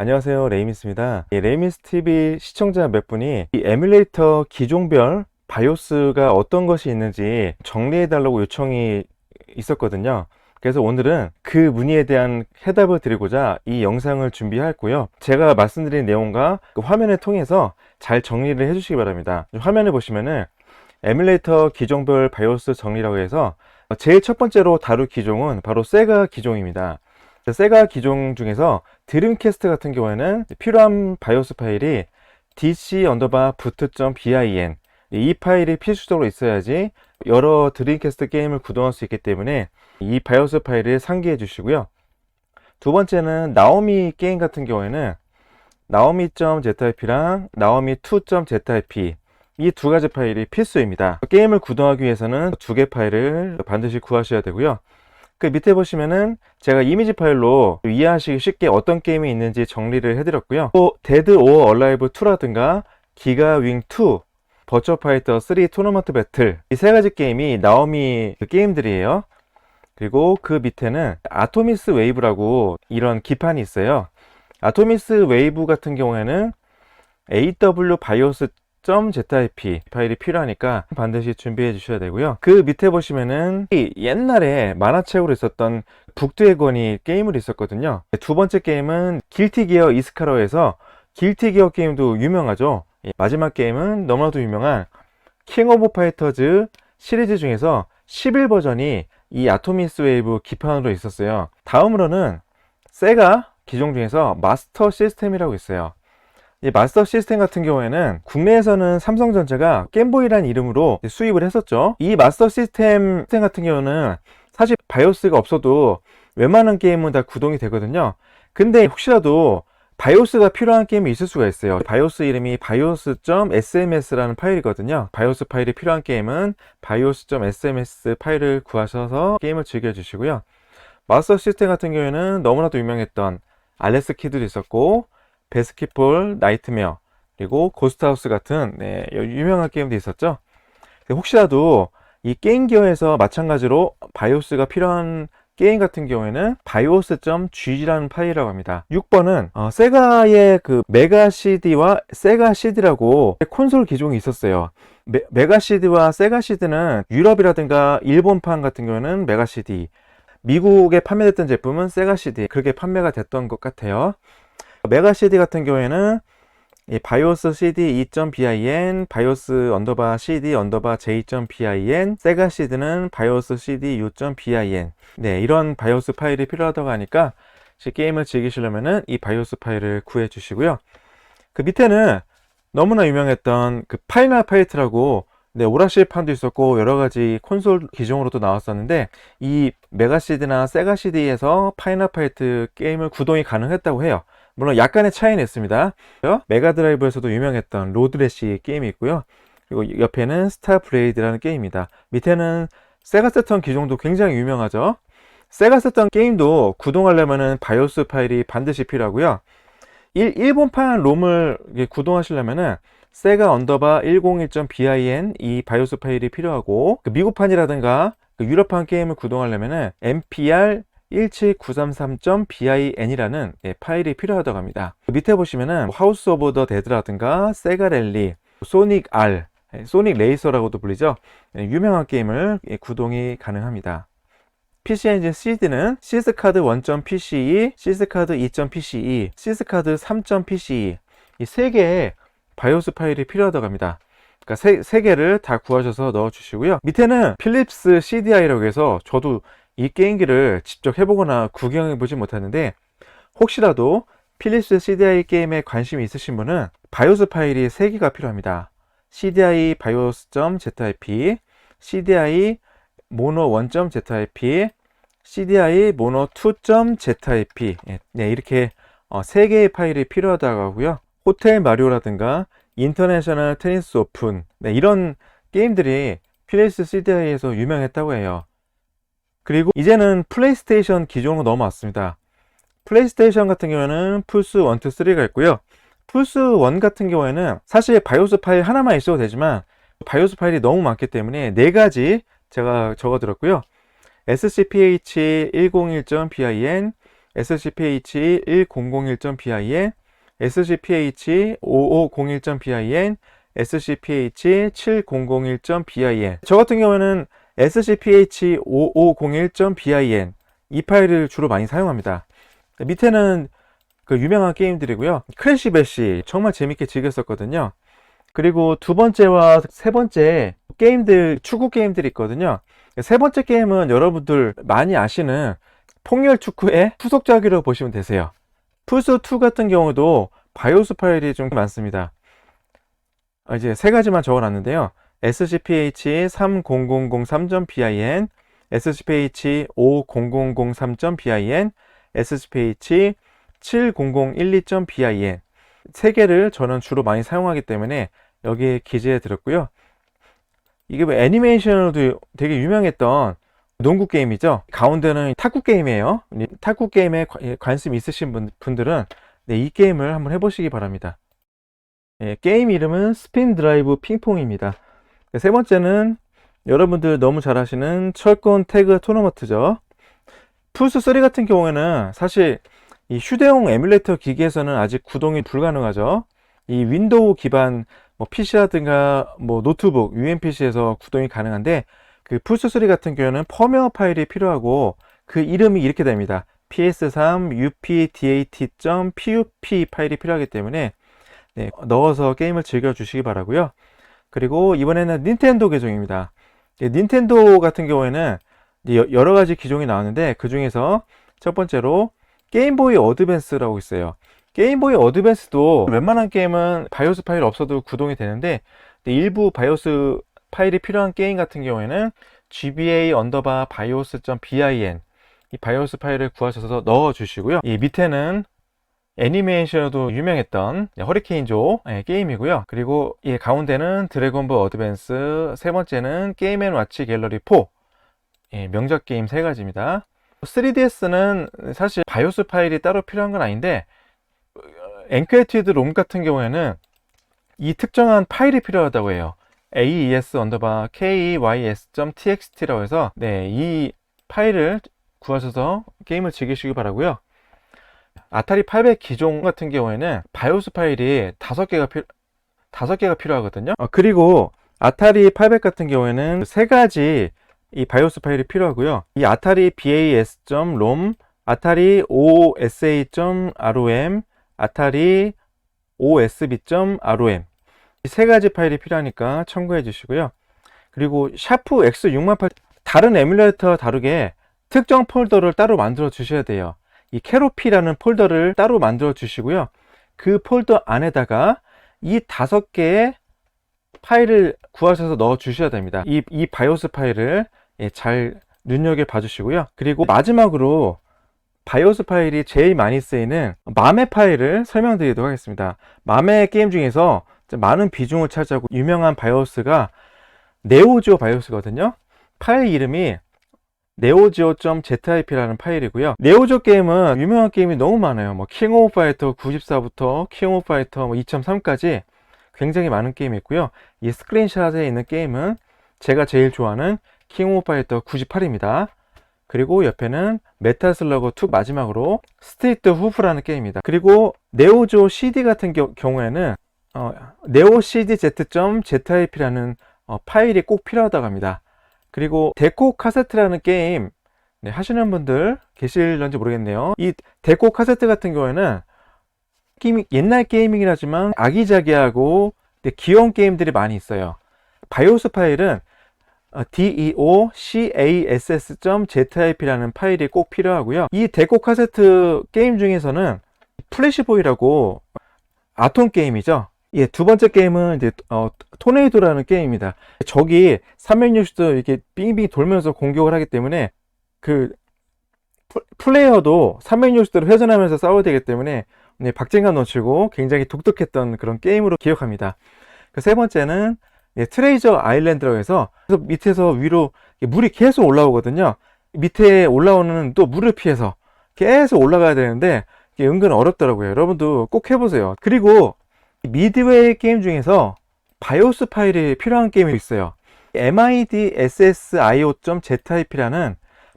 안녕하세요. 레이미스입니다. 이 레이미스 TV 시청자 몇 분이 이 에뮬레이터 기종별 바이오스가 어떤 것이 있는지 정리해 달라고 요청이 있었거든요. 그래서 오늘은 그 문의에 대한 해답을 드리고자 이 영상을 준비했고요. 제가 말씀드린 내용과 그 화면을 통해서 잘 정리를 해 주시기 바랍니다. 화면을 보시면은 에뮬레이터 기종별 바이오스 정리라고 해서 제일 첫 번째로 다룰 기종은 바로 세가 기종입니다 세가 기종 중에서 드림캐스트 같은 경우에는 필요한 바이오스 파일이 dc 언더바 부트.bin 이 파일이 필수적으로 있어야지 여러 드림캐스트 게임을 구동할 수 있기 때문에 이 바이오스 파일을 상기해 주시고요. 두 번째는 나오미 게임 같은 경우에는 나오미.zip랑 나오미2.zip 이 두 가지 파일이 필수입니다. 게임을 구동하기 위해서는 두 개 파일을 반드시 구하셔야 되고요. 그 밑에 보시면은 제가 이미지 파일로 이해하시기 쉽게 어떤 게임이 있는지 정리를 해드렸고요. 또 데드 오어 얼라이브 2라든가 기가 윙 2, 버처 파이터 3 토너먼트 배틀 이 세 가지 게임이 나오미 그 게임들이에요. 그리고 그 밑에는 아토미스 웨이브라고 이런 기판이 있어요. 아토미스 웨이브 같은 경우에는 AW 바이오스 .zip 파일이 필요하니까 반드시 준비해 주셔야 되고요. 그 밑에 보시면은 이 옛날에 만화책으로 있었던 북두의 권이 게임으로 있었거든요. 두 번째 게임은 길티 기어 이스카로에서 길티 기어 게임도 유명하죠. 마지막 게임은 너무나도 유명한 킹 오브 파이터즈 시리즈 중에서 11버전이 이 아토미스 웨이브 기판으로 있었어요. 다음으로는 세가 기종 중에서 마스터 시스템이라고 있어요. 이 마스터 시스템 같은 경우에는 국내에서는 삼성전자가 겜보이라는 이름으로 수입을 했었죠. 이 마스터 시스템 같은 경우는 사실 바이오스가 없어도 웬만한 게임은 다 구동이 되거든요. 근데 혹시라도 바이오스가 필요한 게임이 있을 수가 있어요. 바이오스 이름이 bios.sms라는 파일이거든요. 바이오스 파일이 필요한 게임은 bios.sms 파일을 구하셔서 게임을 즐겨주시고요. 마스터 시스템 같은 경우에는 너무나도 유명했던 알레스 키드도 있었고 베스킷볼, 나이트메어, 그리고 고스트하우스 같은 네, 유명한 게임도 있었죠. 혹시라도 이 게임 기어에서 마찬가지로 바이오스가 필요한 게임 같은 경우에는 bios.g라는 파일이라고 합니다. 6번은 어, 세가의 그 메가 CD와 세가 CD라고 콘솔 기종이 있었어요. 메, 메가 CD와 세가 CD는 유럽이라든가 일본판 같은 경우는 메가 CD, 미국에 판매됐던 제품은 세가 CD 그렇게 판매가 됐던 것 같아요. 메가 CD 같은 경우에는 이 바이오스 CD 2.bin, 바이오스 언더바 CD 언더바 j.bin, 세가 CD는 바이오스 CD u.bin. 네, 이런 바이오스 파일이 필요하다고 하니까 게임을 즐기시려면은 이 바이오스 파일을 구해 주시고요. 그 밑에는 너무나 유명했던 그 파이널 파이트라고 네, 오락실판도 있었고 여러 가지 콘솔 기종으로도 나왔었는데 이 메가 CD나 세가 CD에서 파이널 파이트 게임을 구동이 가능했다고 해요. 물론 약간의 차이는 있습니다. 메가드라이브에서도 유명했던 로드래시 게임이 있고요. 그리고 옆에는 스타 브레이드라는 게임입니다. 밑에는 세가 세턴 기종도 굉장히 유명하죠. 세가 세턴 게임도 구동하려면 바이오스 파일이 반드시 필요하고요. 일, 일본판 롬을 구동하시려면은 세가 언더바 101.bin 이 바이오스 파일이 필요하고 그 미국판이라든가 그 유럽판 게임을 구동하려면은 mpr 17933.bin이라는 예, 파일이 필요하다고 합니다. 그 밑에 보시면은 하우스 오브 더 데드라든가 세가 랠리, 소닉 R, 예, 소닉 레이서라고도 불리죠. 예, 유명한 게임을 구동이 가능합니다. PC 엔진 CD는 시스카드 1.PCE, 시스카드 2.PCE, 시스카드 3.PCE 이 세 개의 바이오스 파일이 필요하다고 합니다. 그러니까 세, 세 개를 다 구하셔서 넣어 주시고요. 밑에는 필립스 CDI라고 해서 저도 이 게임기를 직접 해보거나 구경해 보지 못했는데 혹시라도 필립스 CDI 게임에 관심이 있으신 분은 바이오스 파일이 3개가 필요합니다. CDI bios.zip, CDI mono 1.zip, CDI mono 2.zip 네, 이렇게 어, 3개의 파일이 필요하다고 하고요. 호텔 마리오라든가 인터내셔널 테니스 오픈 네, 이런 게임들이 필립스 CDI에서 유명했다고 해요. 그리고 이제는 플레이스테이션 기종으로 넘어왔습니다. 플레이스테이션 같은 경우에는 플스 1, 2, 3가 있고요. 플스 1 같은 경우에는 사실 바이오스 파일 하나만 있어도 되지만 바이오스 파일이 너무 많기 때문에 네 가지 제가 적어드렸고요. scph101.bin, scph1001.bin, scph5501.bin, scph7001.bin. 저 같은 경우는 scph5501.bin 이 파일을 주로 많이 사용합니다. 밑에는 그 유명한 게임들이고요. 크래시 배시 정말 재밌게 즐겼었거든요. 그리고 두 번째와 세 번째 게임들 축구 게임들이 있거든요. 세 번째 게임은 여러분들 많이 아시는 폭렬 축구의 후속작이라고 보시면 되세요. 플스2 같은 경우도 바이오스 파일이 좀 많습니다. 아, 이제 세 가지만 적어놨는데요. scph3003.bin, scph5003.bin, scph7012.bin 세 개를 저는 주로 많이 사용하기 때문에 여기에 기재해 드렸고요. 이게 뭐 애니메이션으로도 되게 유명했던 농구 게임이죠. 가운데는 탁구 게임이에요. 탁구 게임에 관- 예, 관심 있으신 분- 분들은 네, 이 게임을 한번 해보시기 바랍니다. 예, 게임 이름은 스핀 드라이브 핑퐁입니다. 세 번째는 여러분들 너무 잘 아시는 철권 태그 토너먼트죠. 플스3 같은 경우에는 사실 이 휴대용 에뮬레이터 기기에서는 아직 구동이 불가능하죠. 이 윈도우 기반 뭐 PC라든가 뭐 노트북, UMPC에서 구동이 가능한데 그 플스3 같은 경우에는 펌웨어 파일이 필요하고 그 이름이 이렇게 됩니다. PS3 updat.pup 파일이 필요하기 때문에 네, 넣어서 게임을 즐겨 주시기 바라고요. 그리고 이번에는 닌텐도 계정입니다. 예, 닌텐도 같은 경우에는 여러 가지 기종이 나왔는데 그 중에서 첫 번째로 게임보이 어드밴스라고 있어요. 게임보이 어드밴스도 웬만한 게임은 바이오스 파일 없어도 구동이 되는데 일부 바이오스 파일이 필요한 게임 같은 경우에는 gba 언더바 bios.bin 이 바이오스 파일을 구하셔서 넣어 주시고요. 이 밑에는 애니메이션으로도 유명했던 네, 허리케인조 예, 게임이고요. 그리고 이 가운데는 드래곤볼 어드밴스, 세 번째는 게임 앤 와치 갤러리 4 예, 명작 게임 세 가지입니다. 3DS는 사실 바이오스 파일이 따로 필요한 건 아닌데 엔크리티드 롬 같은 경우에는 이 특정한 파일이 필요하다고 해요. aes 언더바 keys.txt라고 해서 네, 이 파일을 구하셔서 게임을 즐기시기 바라고요. 아타리 800 기종 같은 경우에는 바이오스 파일이 다섯 개가 필 다섯 개가 필요하거든요. 어, 그리고 아타리 800 같은 경우에는 세 가지 이 바이오스 파일이 필요하고요. 이 아타리 bas.rom, 아타리 osa.rom, 아타리 osb.rom 이 세 가지 파일이 필요하니까 참고해 주시고요. 그리고 샤프 X608 다른 에뮬레이터와 다르게 특정 폴더를 따로 만들어 주셔야 돼요. 이 캐로피라는 폴더를 따로 만들어 주시고요. 그 폴더 안에다가 이 다섯 개의 파일을 구하셔서 넣어 주셔야 됩니다. 이, 이 바이오스 파일을 예, 잘 눈여겨 봐 주시고요. 그리고 마지막으로 바이오스 파일이 제일 많이 쓰이는 맘의 파일을 설명드리도록 하겠습니다. 맘의 게임 중에서 많은 비중을 차지하고 유명한 바이오스가 네오지오 바이오스거든요. 파일 이름이 neogeo.zip라는 파일이고요. 네오지오 게임은 유명한 게임이 너무 많아요. 뭐 킹 오브 파이터 94부터 킹 오브 파이터 뭐 2.3까지 굉장히 많은 게임이 있고요. 이 스크린샷에 있는 게임은 제가 제일 좋아하는 킹 오브 파이터 98입니다. 그리고 옆에는 메탈 슬러그 2 마지막으로 스트리트 후프라는 게임입니다. 그리고 네오지오 CD 같은 겨- 경우에는 어, neocdz.zip라는 어, 파일이 꼭 필요하다고 합니다. 그리고 데코 카세트라는 게임 네, 하시는 분들 계실런지 모르겠네요. 이 데코 카세트 같은 경우에는 게임, 옛날 게이밍이라 하지만 아기자기하고 네, 귀여운 게임들이 많이 있어요. 바이오스 파일은 어, deocass.zip라는 파일이 꼭 필요하고요. 이 데코 카세트 게임 중에서는 플래시보이라고 아톰 게임이죠. 예, 두 번째 게임은 이제 어, 토네이도라는 게임입니다. 적이 360도 이렇게 빙빙 돌면서 공격을 하기 때문에 그 플- 플레이어도 360도로 회전하면서 싸워야 되기 때문에 네, 박진감 넘치고 굉장히 독특했던 그런 게임으로 기억합니다. 그 세 번째는 예, 트레이저 아일랜드라고 해서 밑에서 위로 물이 계속 올라오거든요. 밑에 올라오는 또 물을 피해서 계속 올라가야 되는데 은근 어렵더라고요. 여러분도 꼭 해보세요. 그리고 미드웨이 게임 중에서 바이오스 파일이 필요한 게임이 있어요. midsio.zip라는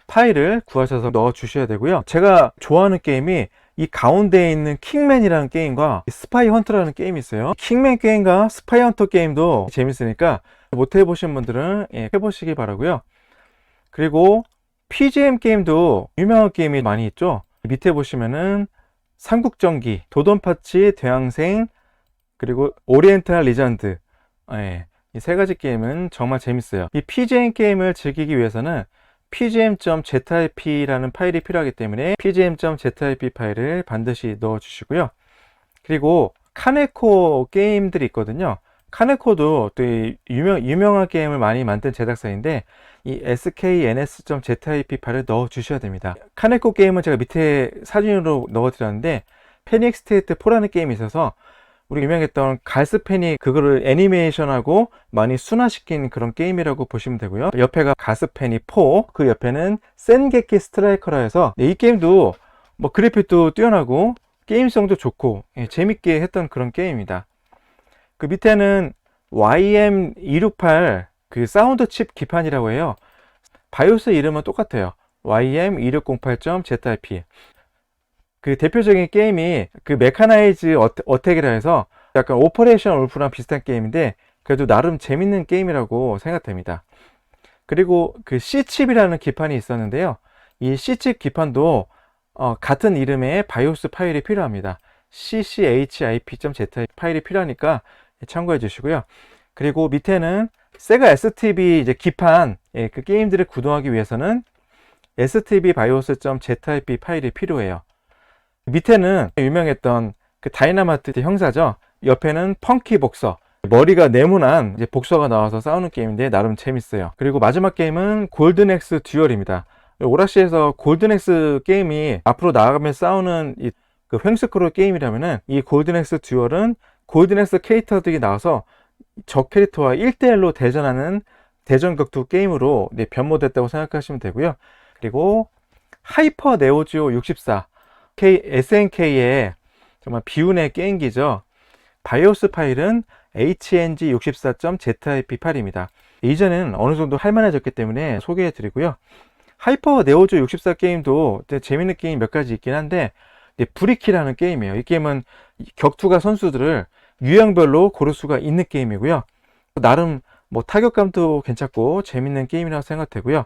파일을 구하셔서 넣어 주셔야 되고요. 제가 좋아하는 게임이 이 가운데에 있는 킹맨이라는 게임과 스파이 헌터라는 게임이 있어요. 킹맨 게임과 스파이 헌터 게임도 재밌으니까 못 해보신 분들은 예, 해보시기 바라고요. 그리고 PGM 게임도 유명한 게임이 많이 있죠. 밑에 보시면은 삼국전기, 도돈파치, 대항생, 그리고 오리엔탈 리전드. 예, 이 세 가지 게임은 정말 재밌어요. 이 PGM 게임을 즐기기 위해서는 pgm.zip라는 파일이 필요하기 때문에 pgm.zip 파일을 반드시 넣어 주시고요. 그리고 카네코 게임들이 있거든요. 카네코도 또 유명, 유명한 게임을 많이 만든 제작사인데 이 skns.zip 파일을 넣어 주셔야 됩니다. 카네코 게임은 제가 밑에 사진으로 넣어 드렸는데 패닉 스테이트 4라는 게임이 있어서 우리 유명했던 가스페닉 그거를 애니메이션하고 많이 순화시킨 그런 게임이라고 보시면 되고요. 옆에가 가스페닉 4, 그 옆에는 센게키 스트라이커라 해서 이 게임도 뭐 그래픽도 뛰어나고 게임성도 좋고 예, 재밌게 했던 그런 게임입니다. 그 밑에는 YM268 그 사운드 칩 기판이라고 해요. 바이오스 이름은 똑같아요. YM2608.zip. 그 대표적인 게임이 그 메카나이즈 어택이라 해서 약간 오퍼레이션 울프랑 비슷한 게임인데 그래도 나름 재밌는 게임이라고 생각됩니다. 그리고 그 C칩이라는 기판이 있었는데요. 이 C칩 기판도 어, 같은 이름의 바이오스 파일이 필요합니다. cchip.z 파일이 필요하니까 참고해 주시고요. 그리고 밑에는 세가 STB 이제 기판 예, 그 게임들을 구동하기 위해서는 stb bios.zip 파일이 필요해요. 밑에는 유명했던 그 다이나마트 형사죠. 옆에는 펑키 복서. 머리가 네모난 이제 복서가 나와서 싸우는 게임인데 나름 재밌어요. 그리고 마지막 게임은 골든엑스 듀얼입니다. 오라시에서 골든엑스 게임이 앞으로 나아가며 싸우는 이 그 횡스크롤 게임이라면은 이 골든엑스 듀얼은 골든엑스 캐릭터들이 나와서 적 캐릭터와 1대1로 대전하는 대전 격투 게임으로 네, 변모됐다고 생각하시면 되고요. 그리고 하이퍼 네오지오 64 SNK의 정말 비운의 게임기죠. 바이오스 파일은 hng64.zip 파일입니다. 이제는 어느 정도 할만해졌기 때문에 소개해 드리고요. 하이퍼 네오조 64 게임도 재밌는 게임 몇 가지 있긴 한데 브리키라는 게임이에요. 이 게임은 격투가 선수들을 유형별로 고를 수가 있는 게임이고요. 나름 뭐 타격감도 괜찮고 재밌는 게임이라고 생각되고요.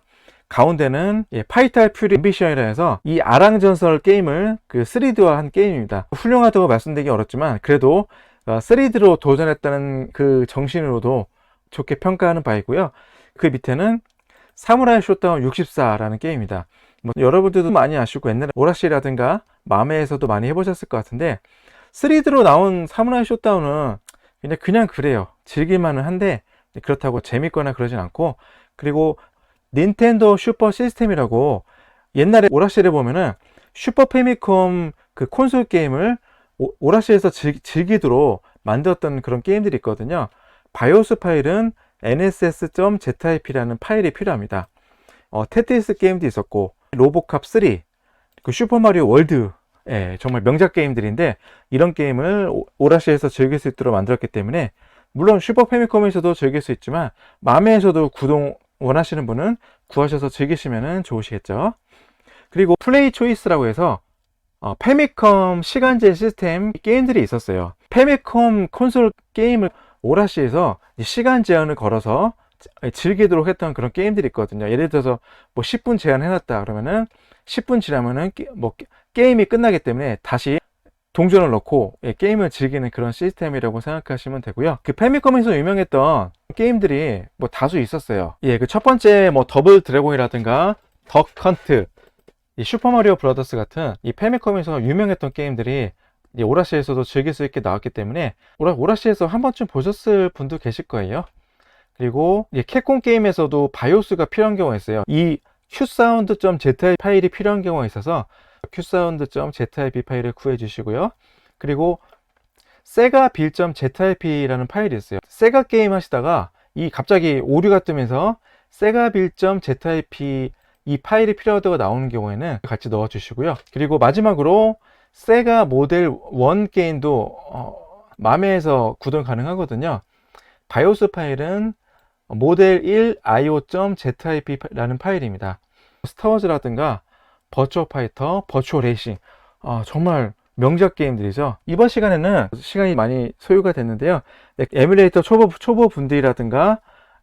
가운데는 예, 파이탈 퓨리 앰비션이라 해서 이 아랑전설 게임을 그 3D화 한 게임입니다. 훌륭하다고 말씀드리기 어렵지만 그래도 3D로 어, 도전했다는 그 정신으로도 좋게 평가하는 바이고요. 그 밑에는 사무라이 쇼다운 64라는 게임입니다. 뭐 여러분들도 많이 아시고 옛날에 오라시라든가 마메에서도 많이 해보셨을 것 같은데 3D로 나온 사무라이 쇼다운은 그냥 그냥 그래요. 즐길만은 한데 그렇다고 재밌거나 그러진 않고 그리고 닌텐도 슈퍼 시스템이라고 옛날에 오라시를 보면은 슈퍼 페미컴 그 콘솔 게임을 오, 라시에서 즐 기도록 만들었던 그런 게임들이 있거든요. 바이오스 파일은 nss.zip라는 파일이 필요합니다. 어, 테트리스 게임도 있었고 로보캅 3, 그 슈퍼마리오 월드 예, 정말 명작 게임들인데 이런 게임을 오라시에서 즐길 수 있도록 만들었기 때문에 물론 슈퍼 페미컴에서도 즐길 수 있지만 마음에서도 구동 원하시는 분은 구하셔서 즐기시면 좋으시겠죠. 그리고 플레이 초이스라고 해서 어, 페미컴 시간제 시스템 게임들이 있었어요. 페미컴 콘솔 게임을 오라시에서 시간 제한을 걸어서 즐기도록 했던 그런 게임들이 있거든요. 예를 들어서 뭐 10분 제한 해놨다 그러면은 10분 지나면은 뭐 게임이 끝나기 때문에 다시 동전을 넣고 예, 게임을 즐기는 그런 시스템이라고 생각하시면 되고요. 그 페미컴에서 유명했던 게임들이 뭐 다수 있었어요. 예, 그 첫 번째 뭐 더블 드래곤이라든가 덕 컨트, 이 슈퍼마리오 브라더스 같은 이 페미컴에서 유명했던 게임들이 오라시에서도 즐길 수 있게 나왔기 때문에 오라, 오라시에서 한 번쯤 보셨을 분도 계실 거예요. 그리고 캡콤 게임에서도 바이오스가 필요한 경우가 있어요. 이 qsound.zip 파일이 필요한 경우가 있어서 qsound.zip 파일을 구해 주시고요. 그리고 세가 빌.zip라는 파일이 있어요. 세가 게임 하시다가 이 갑자기 오류가 뜨면서 세가 빌.zip 이 파일이 필요하다고 나오는 경우에는 같이 넣어 주시고요. 그리고 마지막으로 세가 모델 1 게임도 어, 맘에서 구동 가능하거든요. 바이오스 파일은 모델 1 io.zip라는 파일입니다. 스타워즈라든가 버추어 파이터, 버추어 레이싱 아, 정말 명작 게임들이죠. 이번 시간에는 시간이 많이 소요가 됐는데요. 네, 에뮬레이터 초보, 초보 분들이라든가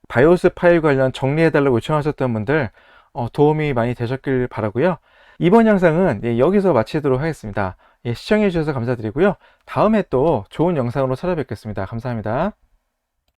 바이오스 파일 관련 정리해달라고 요청하셨던 분들 어, 도움이 많이 되셨길 바라고요. 이번 영상은 예, 여기서 마치도록 하겠습니다. 예, 시청해주셔서 감사드리고요. 다음에 또 좋은 영상으로 찾아뵙겠습니다. 감사합니다.